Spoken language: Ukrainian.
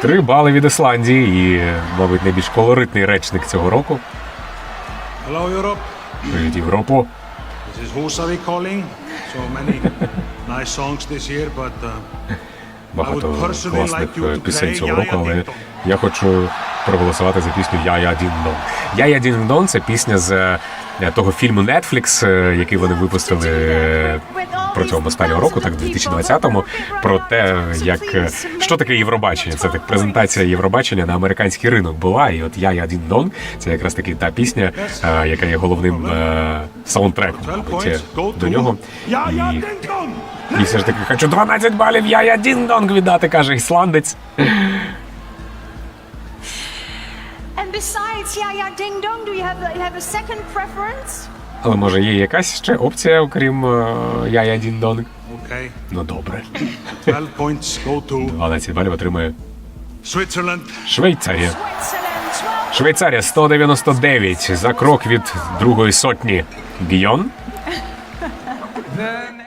Три бали від Ісландії і, мабуть, найбільш колоритний речник цього року. Hello, Europe. Привіт, Європу. This is Husavik calling. So many nice songs this year, but uh, Багато класних пісень цього року, але я хочу проголосувати за пісню Я Я Дін Дон. Я Я Дін Дон це пісня з е, того фільму Netflix, е, який вони випустили е, протягом останнього року, так в 2020-му, про те, як е, що таке Євробачення. Це так презентація Євробачення на американський ринок була. І от Я Я Дін Дон це якраз таки та пісня, е, яка є головним е, саундтреком мабуть, до нього. І і все ж таки хочу 12 балів, я я дінг-донг віддати, каже ісландець. And besides Yeah Yeah Ding Dong, do you have have a second preference? Але може є якась ще опція, окрім е, я я дінг-донг? Окей. Ну добре. 12 points go to 12 балів отримує. Швейцарія. Switzerland, 12 Швейцарія 199 за крок від другої сотні. Then